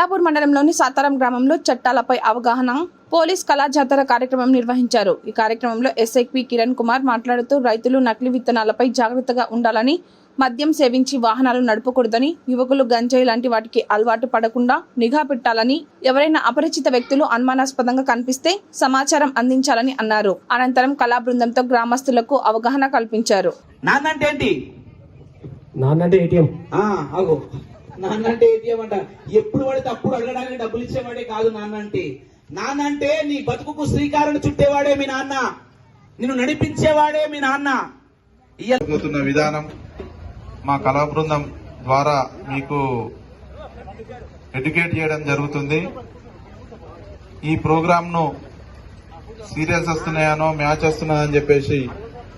మల్లాపూర్ మండలంలోని సాతారం గ్రామంలో చట్టాలపై అవగాహన పోలీస్ కళా జాతర కార్యక్రమం నిర్వహించారు. ఈ కార్యక్రమంలో ఎస్ఐ పి కిరణ్ కుమార్ మాట్లాడుతూ రైతులు నకిలీ విత్తనాలపై జాగ్రత్తగా ఉండాలని మద్యం సేవించి వాహనాలు నడపకూడదని యువకులు గంజాయి లాంటి వాటికి అలవాటు పడకుండా నిఘా పెట్టాలని ఎవరైనా అపరిచిత వ్యక్తులు అనుమానాస్పదంగా కనిపిస్తే సమాచారం అందించాలని అన్నారు. అనంతరం కళా బృందంతో గ్రామస్తులకు అవగాహన కల్పించారు. నాన్నంటే ఏంటి? నాన్నంటే ఏటీఎం. ఆ నాన్న అంటే ఏటీఎం అంట ఎప్పుడు పడితే అప్పుడు అడగడానికి డబ్బులు ఇచ్చేవాడే కాదు నాన్న అంటే నాన్న అంటే నీ బతుకుకు శ్రీకారం చుట్టేవాడే మీ నాన్న. నిన్ను నడిపించేవాడే మీ నాన్న. ఇయ్య- విధానం మా కళా బృందం ద్వారా మీకు ఎడ్యుకేట్ చేయడం జరుగుతుంది. ఈ ప్రోగ్రామ్ను సీరియల్స్ వస్తున్నాయనో మ్యాచ్ వస్తున్నాయని చెప్పేసి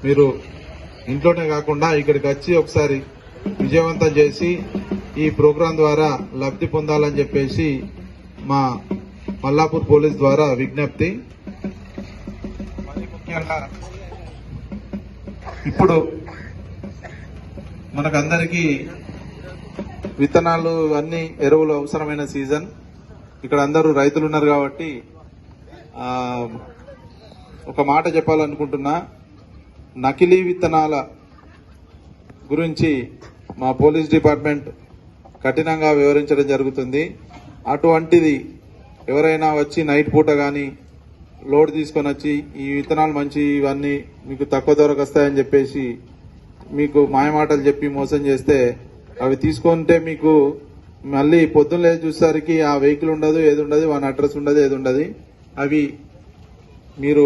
మీరు ఇంట్లోనే కాకుండా ఇక్కడికి వచ్చి ఒకసారి విజయవంతం చేసి ఈ ప్రోగ్రాం ద్వారా లబ్ధి పొందాలని చెప్పేసి మా మల్లాపూర్ పోలీస్ ద్వారా విజ్ఞప్తి. ముఖ్యంగా ఇప్పుడు మనకందరికీ విత్తనాలు అన్ని ఎరువులు అవసరమైన సీజన్. ఇక్కడ అందరూ రైతులు ఉన్నారు కాబట్టి ఒక మాట చెప్పాలనుకుంటున్నా. నకిలీ విత్తనాల గురించి మా పోలీస్ డిపార్ట్మెంట్ కఠినంగా వివరించడం జరుగుతుంది. అటువంటిది ఎవరైనా వచ్చి నైట్ పూట కానీ లోడ్ తీసుకొని వచ్చి ఈ విత్తనాలు మంచి ఇవన్నీ మీకు తక్కువ ధరకు వస్తాయని చెప్పేసి మీకు మాయమాటలు చెప్పి మోసం చేస్తే అవి తీసుకుంటే మీకు మళ్ళీ పొద్దున్న లేదు చూసేసరికి ఆ వెహికల్ ఉండదు ఏది ఉండదు వాని అడ్రస్ ఉండదు ఏది ఉండదు. అవి మీరు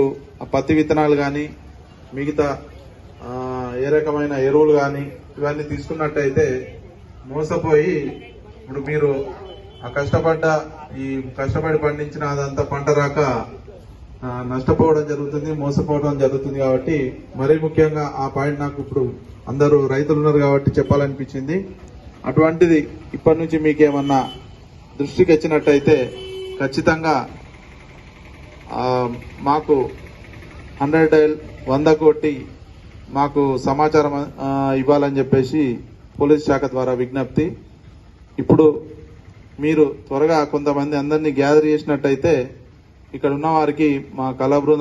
పత్తి విత్తనాలు కానీ మిగతా ఏ రకమైన ఎరువులు కానీ ఇవన్నీ తీసుకున్నట్టయితే మోసపోయి ఇప్పుడు మీరు ఆ కష్టపడ్డ ఈ కష్టపడి పండించిన అదంతా పంట రాక నష్టపోవడం జరుగుతుంది మోసపోవడం జరుగుతుంది కాబట్టి మరీ ముఖ్యంగా ఆ పాయింట్ నాకు ఇప్పుడు అందరూ రైతులు ఉన్నారు కాబట్టి చెప్పాలనిపించింది. అటువంటిది ఇప్పటి నుంచి మీకు ఏమన్నా దృష్టికి వచ్చినట్టయితే ఖచ్చితంగా మాకు హండ్రెడ్ వంద కోటి మాకు సమాచారం ఇవ్వాలని చెప్పేసి పోలీస్ శాఖ ద్వారా విజ్ఞప్తి. ఇప్పుడు మీరు త్వరగా కొంతమంది అందరినీ గ్యాదర్ చేసినట్టయితే ఇక్కడ ఉన్న వారికి మా కళా బృందం